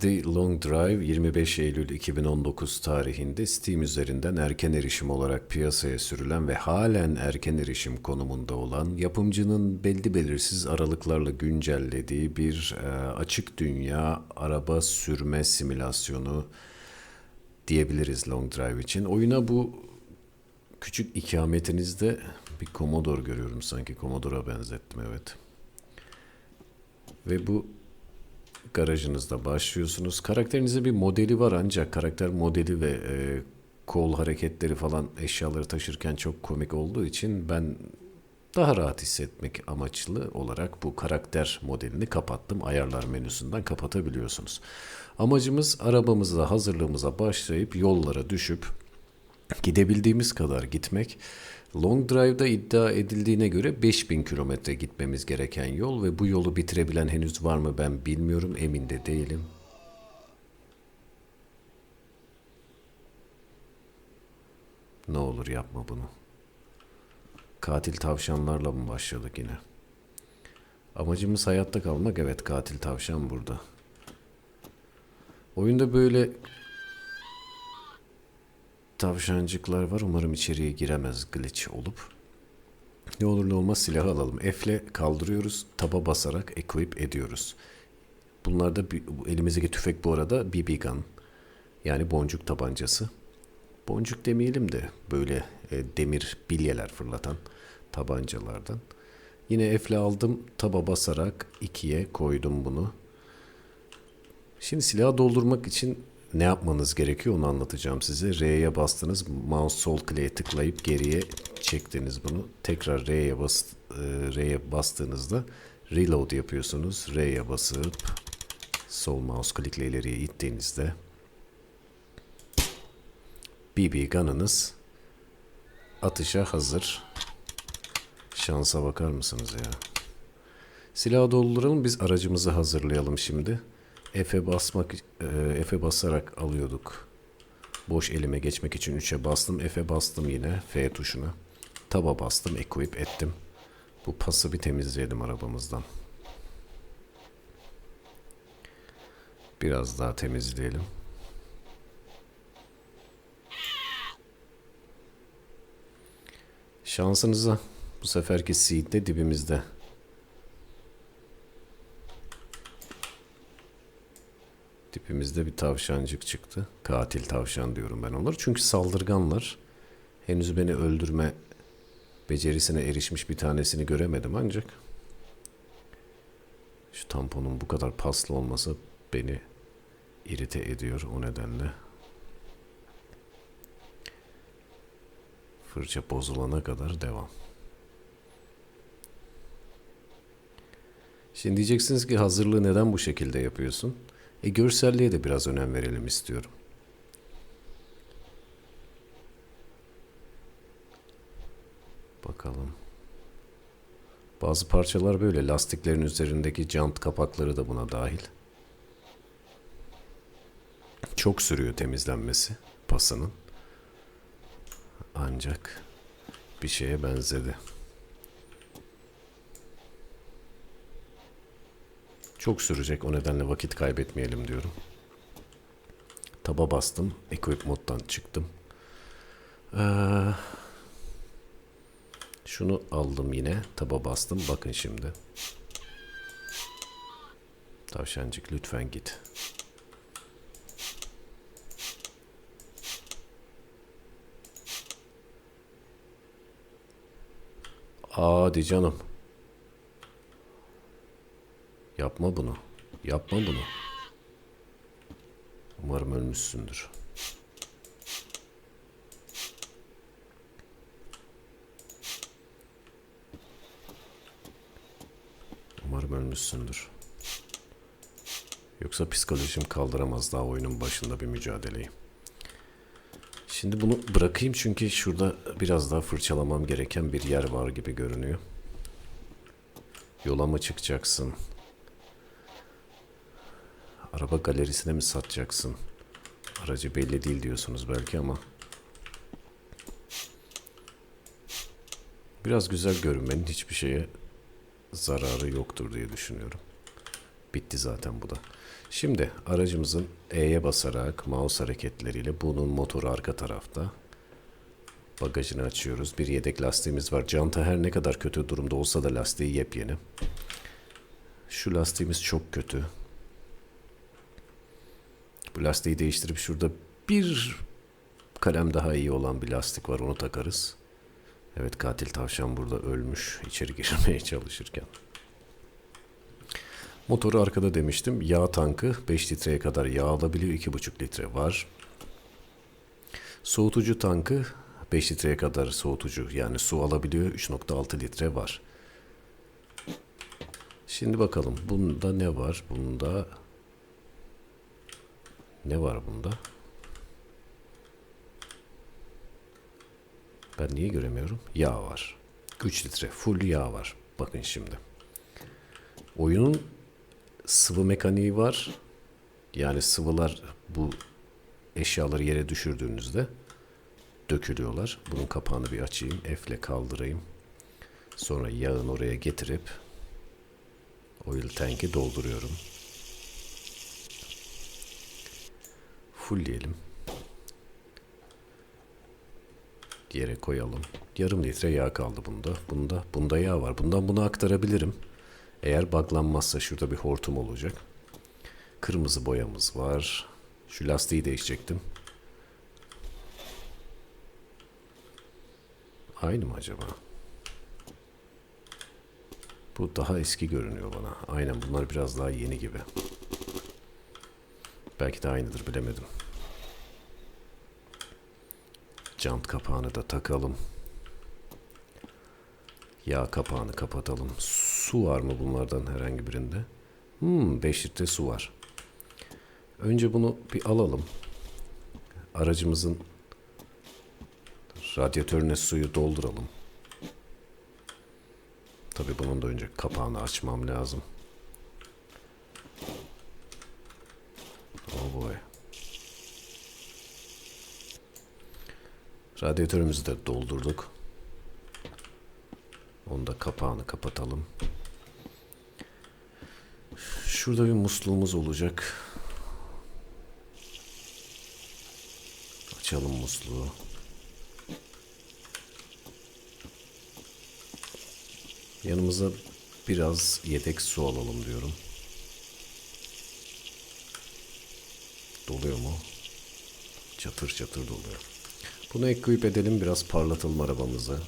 The Long Drive 25 Eylül 2019 tarihinde Steam üzerinden erken erişim olarak piyasaya sürülen ve halen erken erişim konumunda olan yapımcının belli belirsiz aralıklarla güncellediği bir e, açık dünya araba sürme simülasyonu diyebiliriz Long Drive için. Oyuna bu küçük ikametinizde bir Commodore görüyorum sanki Commodore'a benzettim evet. Ve bu garajınızda başlıyorsunuz. Karakterinizde bir modeli var ancak karakter modeli ve e, kol hareketleri falan eşyaları taşırken çok komik olduğu için ben daha rahat hissetmek amaçlı olarak bu karakter modelini kapattım. Ayarlar menüsünden kapatabiliyorsunuz. Amacımız arabamızla hazırlığımıza başlayıp yollara düşüp gidebildiğimiz kadar gitmek. Long Drive'da iddia edildiğine göre 5000 kilometre gitmemiz gereken yol ve bu yolu bitirebilen henüz var mı ben bilmiyorum, emin de değilim. Ne olur yapma bunu. Katil tavşanlarla mı başladık yine? Amacımız hayatta kalmak. Evet katil tavşan burada. Oyunda böyle tavşancıklar var. Umarım içeriye giremez glitch olup. Ne olur ne olmaz silahı alalım. F'le kaldırıyoruz. Taba basarak equip ediyoruz. Bunlarda elimizdeki tüfek bu arada BB gun. Yani boncuk tabancası. Boncuk demeyelim de böyle e, demir bilyeler fırlatan tabancalardan. Yine F'le aldım. Taba basarak ikiye koydum bunu. Şimdi silahı doldurmak için ne yapmanız gerekiyor onu anlatacağım size. R'ye bastınız, mouse sol kliğe tıklayıp geriye çektiniz bunu. Tekrar R'ye bas, e, R'ye bastığınızda reload yapıyorsunuz. R'ye basıp sol mouse klikle ileriye ittiğinizde BB gun'ınız atışa hazır. Şansa bakar mısınız ya? Silahı dolduralım biz aracımızı hazırlayalım şimdi. F'e basmak e, F'e basarak alıyorduk. Boş elime geçmek için 3'e bastım. F'e bastım yine F tuşuna. Taba bastım, equip ettim. Bu pası bir temizleyelim arabamızdan. Biraz daha temizleyelim. Şansınıza bu seferki seed de dibimizde. Dibimizde bir tavşancık çıktı. Katil tavşan diyorum ben onları. Çünkü saldırganlar. Henüz beni öldürme becerisine erişmiş bir tanesini göremedim ancak. Şu tamponun bu kadar paslı olması beni irite ediyor o nedenle. Fırça bozulana kadar devam. Şimdi diyeceksiniz ki hazırlığı neden bu şekilde yapıyorsun? E görselliğe de biraz önem verelim istiyorum. Bakalım. Bazı parçalar böyle lastiklerin üzerindeki jant kapakları da buna dahil. Çok sürüyor temizlenmesi pasının. Ancak bir şeye benzedi. Çok sürecek o nedenle vakit kaybetmeyelim diyorum. Taba bastım. Equip moddan çıktım. Ee, şunu aldım yine. Taba bastım. Bakın şimdi. Tavşancık lütfen git. Hadi canım. Yapma bunu. Yapma bunu. Umarım ölmüşsündür. Umarım ölmüşsündür. Yoksa psikolojim kaldıramaz daha oyunun başında bir mücadeleyi. Şimdi bunu bırakayım çünkü şurada biraz daha fırçalamam gereken bir yer var gibi görünüyor. Yola mı çıkacaksın? Araba galerisine mi satacaksın? Aracı belli değil diyorsunuz belki ama. Biraz güzel görünmenin hiçbir şeye zararı yoktur diye düşünüyorum. Bitti zaten bu da. Şimdi aracımızın E'ye basarak mouse hareketleriyle bunun motoru arka tarafta. Bagajını açıyoruz. Bir yedek lastiğimiz var. Canta her ne kadar kötü durumda olsa da lastiği yepyeni. Şu lastiğimiz çok kötü. Bu lastiği değiştirip şurada bir kalem daha iyi olan bir lastik var. Onu takarız. Evet katil tavşan burada ölmüş içeri girmeye çalışırken. Motoru arkada demiştim. Yağ tankı 5 litreye kadar yağ alabiliyor. 2,5 litre var. Soğutucu tankı 5 litreye kadar soğutucu yani su alabiliyor. 3,6 litre var. Şimdi bakalım bunda ne var? Bunda ne var bunda? Ben niye göremiyorum? Yağ var. 3 litre full yağ var. Bakın şimdi. Oyunun sıvı mekaniği var. Yani sıvılar bu eşyaları yere düşürdüğünüzde dökülüyorlar. Bunun kapağını bir açayım. F ile kaldırayım. Sonra yağın oraya getirip oil tank'i dolduruyorum. Fullleyelim. Yere koyalım. Yarım litre yağ kaldı bunda. Bunda bunda yağ var. Bundan bunu aktarabilirim. Eğer baklanmazsa şurada bir hortum olacak. Kırmızı boyamız var. Şu lastiği değişecektim. Aynı mı acaba? Bu daha eski görünüyor bana. Aynen bunlar biraz daha yeni gibi. Belki de aynıdır bilemedim. Jant kapağını da takalım. Yağ kapağını kapatalım. Su var mı bunlardan herhangi birinde? Hmm, 5 litre su var. Önce bunu bir alalım. Aracımızın radyatörüne suyu dolduralım. Tabii bunun da önce kapağını açmam lazım. Oh boy. Radyatörümüzü de doldurduk. Onu da kapağını kapatalım. Şurada bir musluğumuz olacak. Açalım musluğu. Yanımıza biraz yedek su alalım diyorum. Doluyor mu? Çatır çatır doluyor. Bunu ekleyip edelim biraz parlatalım arabamızı.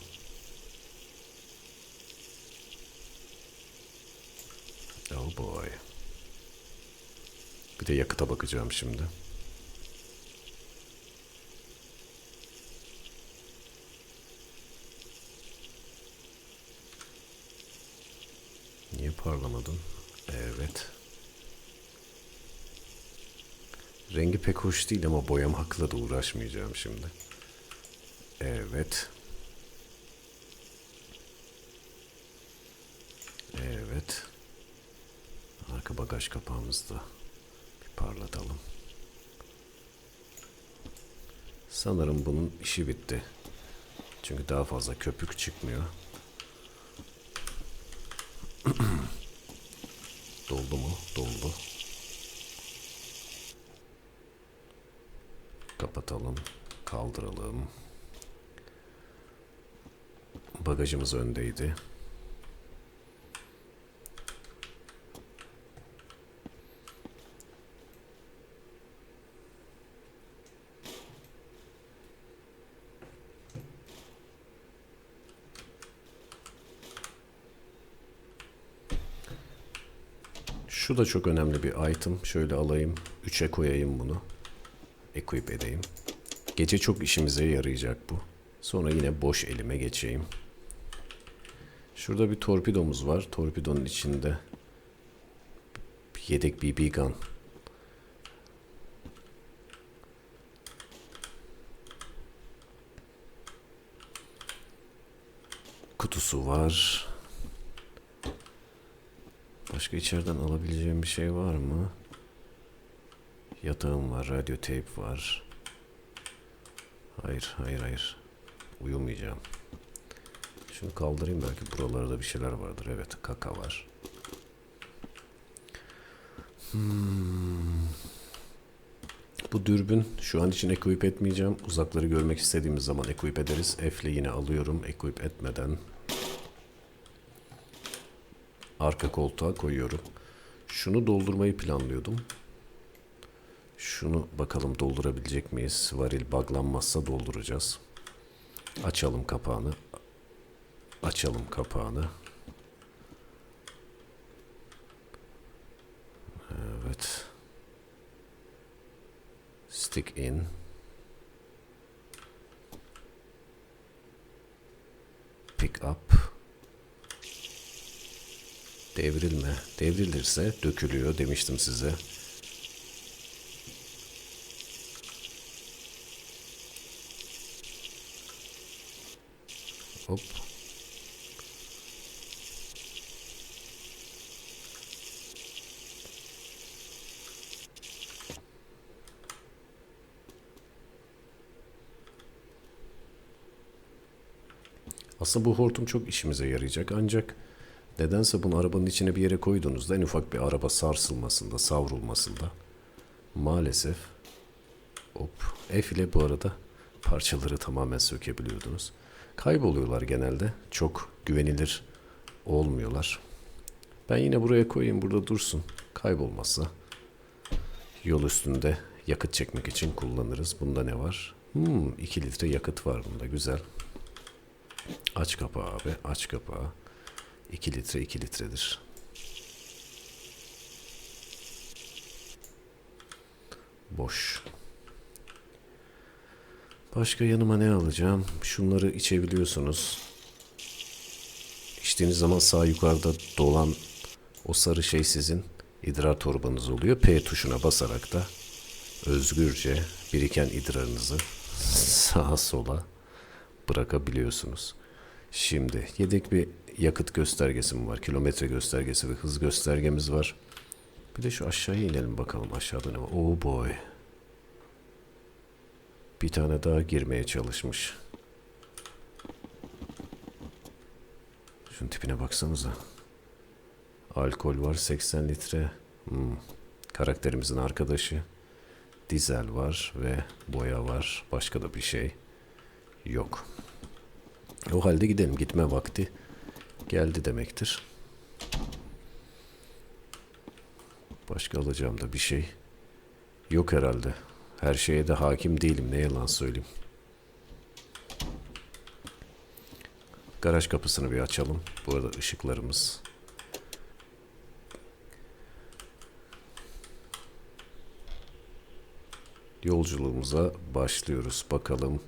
Oh boy. Bir de yakıta bakacağım şimdi. Niye parlamadın? Evet. Rengi pek hoş değil ama boyamakla da uğraşmayacağım şimdi. Evet. Evet. Arka bagaj kapağımızı da bir parlatalım. Sanırım bunun işi bitti. Çünkü daha fazla köpük çıkmıyor. Doldu mu? Doldu. Kapatalım. Kaldıralım. Bagajımız öndeydi. Şu da çok önemli bir item. Şöyle alayım. 3'e koyayım bunu. Equip edeyim. Gece çok işimize yarayacak bu. Sonra yine boş elime geçeyim. Şurada bir torpidomuz var. Torpidonun içinde yedek BB gun. Kutusu var. Başka içeriden alabileceğim bir şey var mı? Yatağım var, radyo tape var. Hayır, hayır, hayır. Uyumayacağım. Şunu kaldırayım belki buralarda bir şeyler vardır. Evet, kaka var. Hmm. Bu dürbün şu an için equip etmeyeceğim. Uzakları görmek istediğimiz zaman equip ederiz. F'le yine alıyorum equip etmeden. Arka koltuğa koyuyorum. Şunu doldurmayı planlıyordum. Şunu bakalım doldurabilecek miyiz? Varil buglanmazsa dolduracağız. Açalım kapağını. Açalım kapağını. Evet. Stick in. Pick up. Devrilme. Devrilirse dökülüyor demiştim size. Hop. Aslında bu hortum çok işimize yarayacak ancak nedense bunu arabanın içine bir yere koyduğunuzda en ufak bir araba sarsılmasında, savrulmasında maalesef hop F ile bu arada parçaları tamamen sökebiliyordunuz. Kayboluyorlar genelde. Çok güvenilir olmuyorlar. Ben yine buraya koyayım burada dursun. Kaybolmazsa yol üstünde yakıt çekmek için kullanırız. Bunda ne var? Hmm, 2 litre yakıt var bunda. Güzel. Aç kapağı abi. Aç kapağı. 2 litre 2 litredir. Boş. Başka yanıma ne alacağım? Şunları içebiliyorsunuz. İçtiğiniz zaman sağ yukarıda dolan o sarı şey sizin idrar torbanız oluyor. P tuşuna basarak da özgürce biriken idrarınızı sağa sola bırakabiliyorsunuz. Şimdi yedek bir yakıt göstergesi mi var? Kilometre göstergesi ve hız göstergemiz var. Bir de şu aşağıya inelim bakalım aşağıda ne var? Oh boy. Bir tane daha girmeye çalışmış. Şunun tipine baksanıza. Alkol var 80 litre. Hmm. Karakterimizin arkadaşı. Dizel var ve boya var. Başka da bir şey yok. O halde gidelim. Gitme vakti geldi demektir. Başka alacağım da bir şey yok herhalde. Her şeye de hakim değilim. Ne yalan söyleyeyim. Garaj kapısını bir açalım. Bu arada ışıklarımız yolculuğumuza başlıyoruz. Bakalım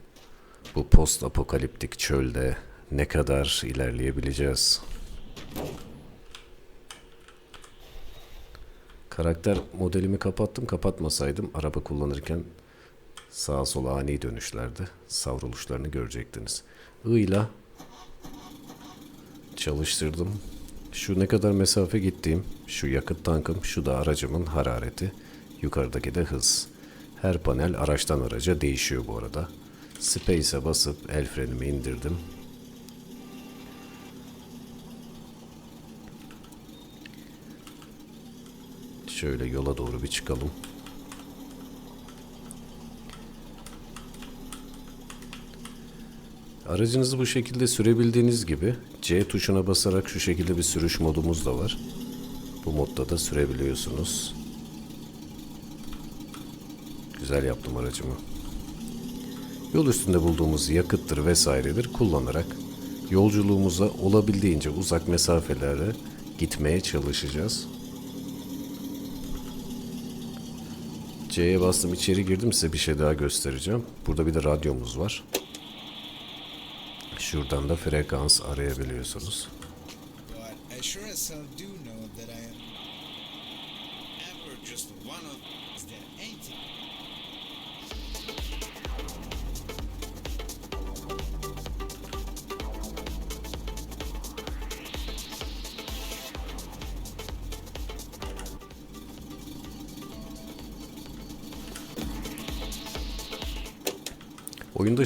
bu post apokaliptik çölde ne kadar ilerleyebileceğiz? Karakter modelimi kapattım. Kapatmasaydım araba kullanırken sağa sola ani dönüşlerde savruluşlarını görecektiniz. I ile çalıştırdım. Şu ne kadar mesafe gittiğim, şu yakıt tankım, şu da aracımın harareti, yukarıdaki de hız. Her panel araçtan araca değişiyor bu arada. Space'e basıp el frenimi indirdim. Şöyle yola doğru bir çıkalım. Aracınızı bu şekilde sürebildiğiniz gibi C tuşuna basarak şu şekilde bir sürüş modumuz da var. Bu modda da sürebiliyorsunuz. Güzel yaptım aracımı. Yol üstünde bulduğumuz yakıttır vesairedir kullanarak yolculuğumuza olabildiğince uzak mesafelere gitmeye çalışacağız. C'ye bastım içeri girdim size bir şey daha göstereceğim. Burada bir de radyomuz var. Şuradan da frekans arayabiliyorsunuz.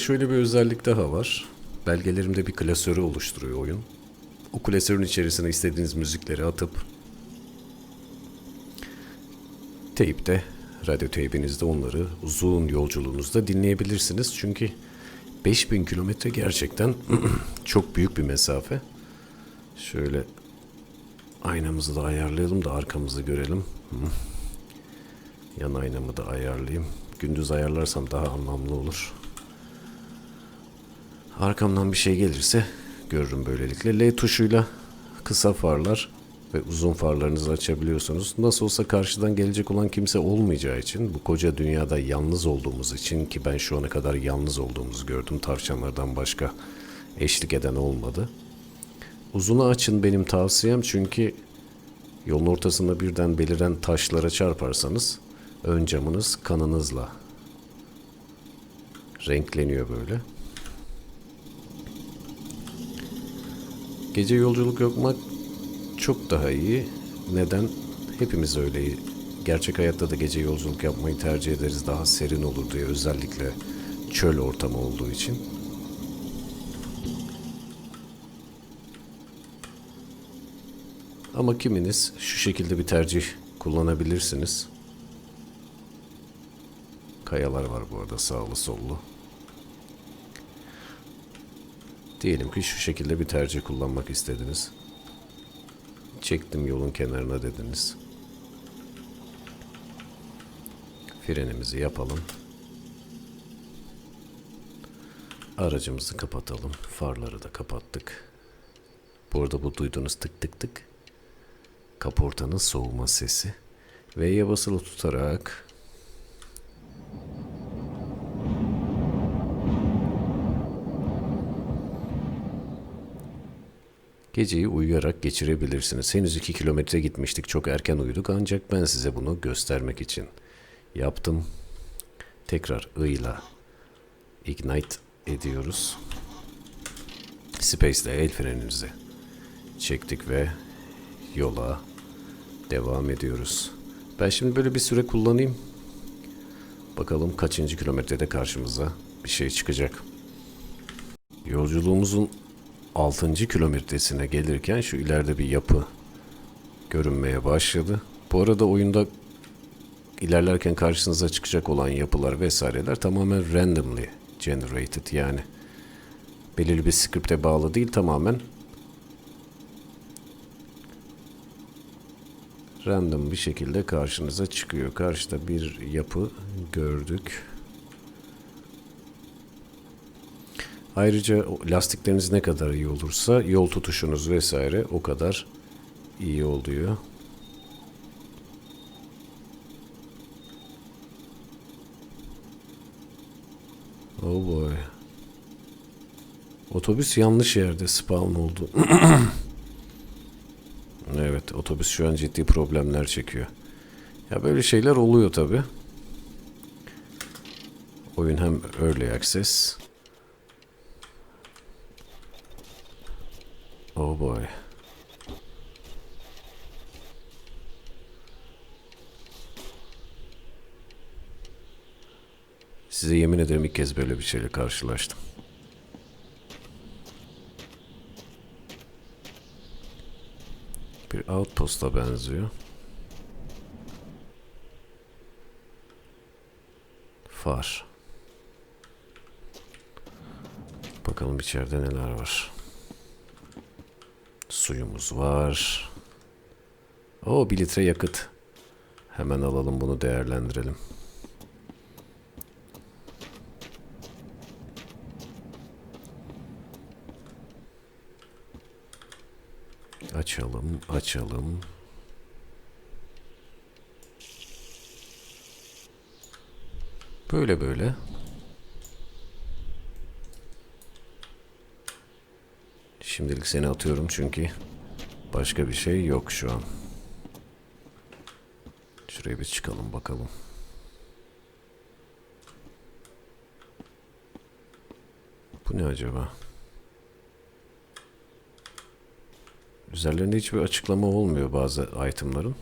Şöyle bir özellik daha var. Belgelerimde bir klasörü oluşturuyor oyun. O klasörün içerisine istediğiniz müzikleri atıp Teyipte, radyo teybinizde onları uzun yolculuğunuzda dinleyebilirsiniz. Çünkü 5000 kilometre gerçekten çok büyük bir mesafe. Şöyle aynamızı da ayarlayalım da arkamızı görelim. Yan aynamı da ayarlayayım. Gündüz ayarlarsam daha anlamlı olur. Arkamdan bir şey gelirse görürüm böylelikle. L tuşuyla kısa farlar ve uzun farlarınızı açabiliyorsunuz. Nasıl olsa karşıdan gelecek olan kimse olmayacağı için, bu koca dünyada yalnız olduğumuz için ki ben şu ana kadar yalnız olduğumuzu gördüm. Tavşanlardan başka eşlik eden olmadı. Uzunu açın benim tavsiyem çünkü yolun ortasında birden beliren taşlara çarparsanız ön camınız kanınızla renkleniyor böyle. Gece yolculuk yapmak çok daha iyi. Neden? Hepimiz öyle. Gerçek hayatta da gece yolculuk yapmayı tercih ederiz. Daha serin olur diye özellikle çöl ortamı olduğu için. Ama kiminiz şu şekilde bir tercih kullanabilirsiniz. Kayalar var bu arada sağlı sollu. Diyelim ki şu şekilde bir tercih kullanmak istediniz. Çektim yolun kenarına dediniz. Frenimizi yapalım. Aracımızı kapatalım. Farları da kapattık. Bu arada bu duyduğunuz tık tık tık kaportanın soğuma sesi. V'ye basılı tutarak Geceyi uyuyarak geçirebilirsiniz. Henüz 2 kilometre gitmiştik. Çok erken uyuduk ancak ben size bunu göstermek için yaptım. Tekrar I ile ignite ediyoruz. Space ile el frenimizi çektik ve yola devam ediyoruz. Ben şimdi böyle bir süre kullanayım. Bakalım kaçıncı kilometrede karşımıza bir şey çıkacak. Yolculuğumuzun 6. kilometresine gelirken şu ileride bir yapı görünmeye başladı. Bu arada oyunda ilerlerken karşınıza çıkacak olan yapılar vesaireler tamamen randomly generated yani belirli bir script'e bağlı değil tamamen random bir şekilde karşınıza çıkıyor. Karşıda bir yapı gördük. Ayrıca lastikleriniz ne kadar iyi olursa yol tutuşunuz vesaire o kadar iyi oluyor. Oh boy. Otobüs yanlış yerde spawn oldu. evet, otobüs şu an ciddi problemler çekiyor. Ya böyle şeyler oluyor tabi. Oyun hem early access Oh boy. Size yemin ederim ilk kez böyle bir şeyle karşılaştım. Bir outpost'a benziyor. Far. Bakalım içeride neler var. Suyumuz var. O bir litre yakıt. Hemen alalım bunu değerlendirelim. Açalım, açalım. Böyle böyle. Şimdilik seni atıyorum çünkü başka bir şey yok şu an. Şuraya bir çıkalım bakalım. Bu ne acaba? Üzerlerinde hiçbir açıklama olmuyor bazı itemların.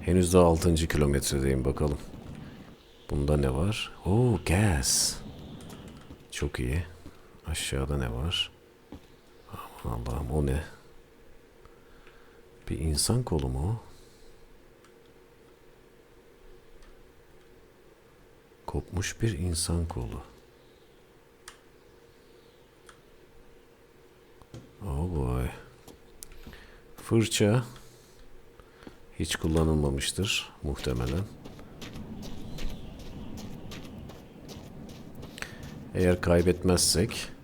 Henüz daha 6. kilometredeyim bakalım. Bunda ne var? Oo gas. Çok iyi. Aşağıda ne var? Aman Allah'ım o ne? Bir insan kolu mu? Kopmuş bir insan kolu. Oh boy. Fırça hiç kullanılmamıştır muhtemelen. Eğer kaybetmezsek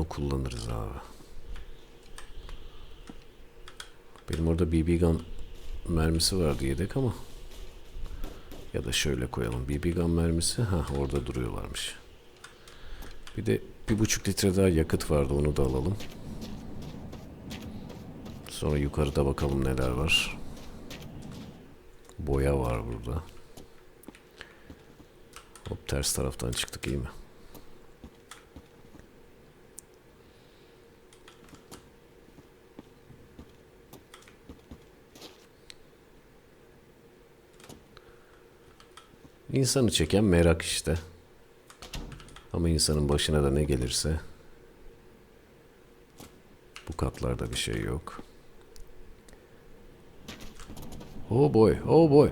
bunu kullanırız abi. Benim orada BB gun mermisi vardı yedek ama ya da şöyle koyalım. BB gun mermisi ha orada duruyorlarmış. Bir de bir buçuk litre daha yakıt vardı onu da alalım. Sonra yukarıda bakalım neler var. Boya var burada. Hop ters taraftan çıktık iyi mi? İnsanı çeken merak işte. Ama insanın başına da ne gelirse bu katlarda bir şey yok. Oh boy, oh boy.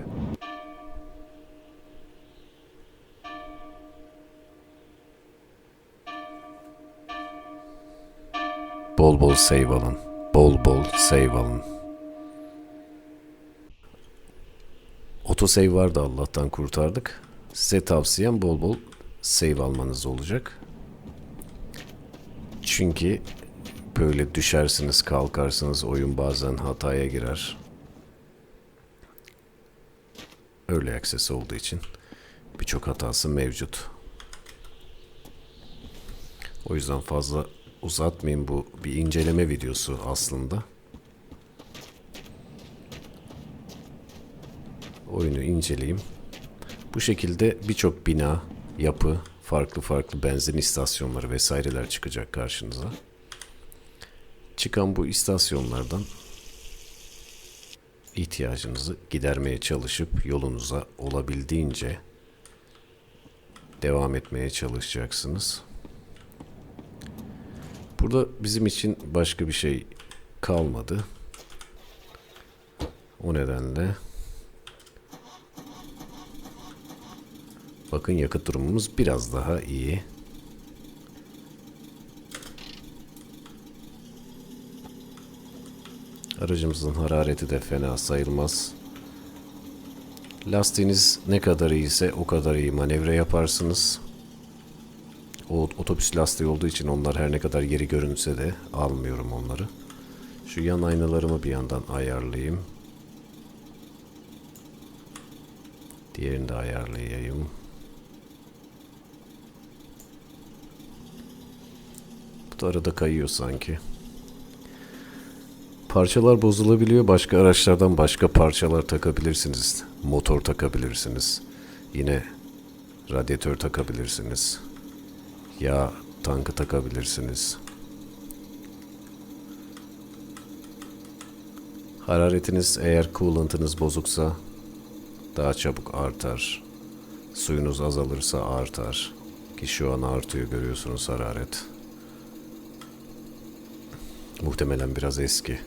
Bol bol save alın. Bol bol save alın. Otosave vardı Allah'tan kurtardık. Size tavsiyem bol bol save almanız olacak. Çünkü böyle düşersiniz kalkarsınız oyun bazen hataya girer. Öyle access olduğu için birçok hatası mevcut. O yüzden fazla uzatmayayım bu bir inceleme videosu aslında. Oyunu inceleyeyim. Bu şekilde birçok bina, yapı, farklı farklı benzin istasyonları vesaireler çıkacak karşınıza. Çıkan bu istasyonlardan ihtiyacınızı gidermeye çalışıp yolunuza olabildiğince devam etmeye çalışacaksınız. Burada bizim için başka bir şey kalmadı. O nedenle bakın yakıt durumumuz biraz daha iyi. Aracımızın harareti de fena sayılmaz. Lastiğiniz ne kadar iyiyse o kadar iyi manevra yaparsınız. O otobüs lastiği olduğu için onlar her ne kadar yeri görünse de almıyorum onları. Şu yan aynalarımı bir yandan ayarlayayım. Diğerini de ayarlayayım. Da arada kayıyor sanki. Parçalar bozulabiliyor. Başka araçlardan başka parçalar takabilirsiniz. Motor takabilirsiniz. Yine radyatör takabilirsiniz. Yağ tankı takabilirsiniz. Hararetiniz eğer coolantınız bozuksa daha çabuk artar. Suyunuz azalırsa artar. Ki şu an artıyor görüyorsunuz hararet. Muhtemelen biraz eski.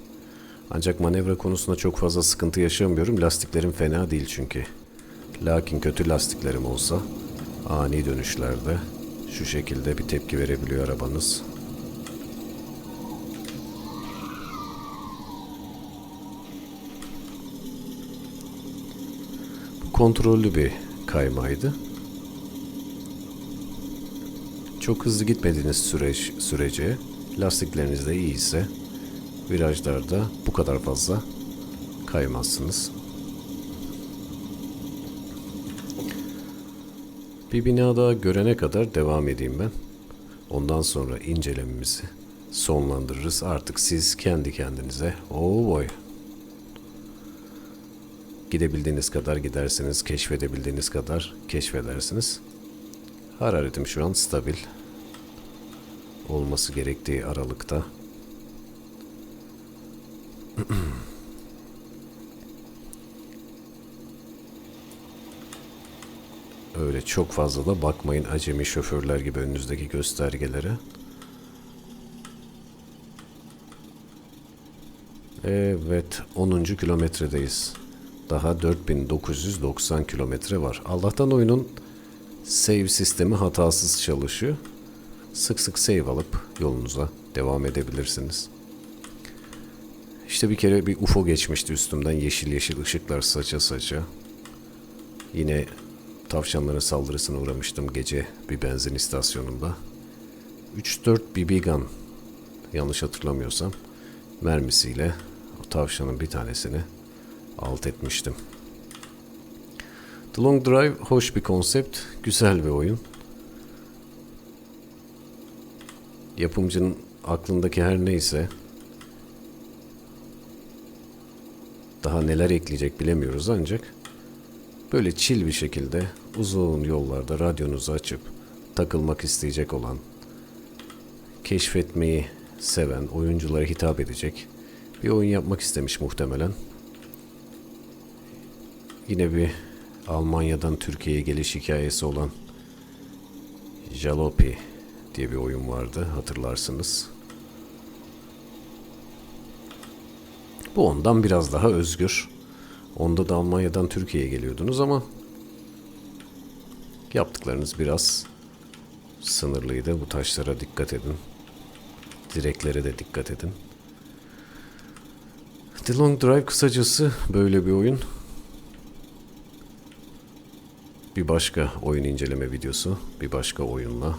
Ancak manevra konusunda çok fazla sıkıntı yaşamıyorum. Lastiklerim fena değil çünkü. Lakin kötü lastiklerim olsa ani dönüşlerde şu şekilde bir tepki verebiliyor arabanız. Bu kontrollü bir kaymaydı. Çok hızlı gitmediğiniz süreç sürece lastikleriniz de iyi ise virajlarda bu kadar fazla kaymazsınız. Bir bina daha görene kadar devam edeyim ben. Ondan sonra incelememizi sonlandırırız. Artık siz kendi kendinize oh boy gidebildiğiniz kadar gidersiniz, keşfedebildiğiniz kadar keşfedersiniz. Hararetim şu an stabil. Olması gerektiği aralıkta. Öyle çok fazla da bakmayın acemi şoförler gibi önünüzdeki göstergelere. Evet 10. kilometredeyiz. Daha 4990 kilometre var. Allah'tan oyunun save sistemi hatasız çalışıyor. Sık sık save alıp yolunuza devam edebilirsiniz. İşte bir kere bir UFO geçmişti üstümden yeşil yeşil ışıklar saça saça. Yine tavşanların saldırısına uğramıştım gece bir benzin istasyonunda. 3-4 BB gun yanlış hatırlamıyorsam mermisiyle o tavşanın bir tanesini alt etmiştim. The Long Drive hoş bir konsept, güzel bir oyun. Yapımcının aklındaki her neyse daha neler ekleyecek bilemiyoruz ancak böyle chill bir şekilde uzun yollarda radyonuzu açıp takılmak isteyecek olan, keşfetmeyi seven, oyunculara hitap edecek bir oyun yapmak istemiş muhtemelen. Yine bir Almanya'dan Türkiye'ye geliş hikayesi olan Jalopy diye bir oyun vardı hatırlarsınız. Bu ondan biraz daha özgür. Onda da Almanya'dan Türkiye'ye geliyordunuz ama yaptıklarınız biraz sınırlıydı. Bu taşlara dikkat edin. Direklere de dikkat edin. The Long Drive kısacası böyle bir oyun. Bir başka oyun inceleme videosu, bir başka oyunla.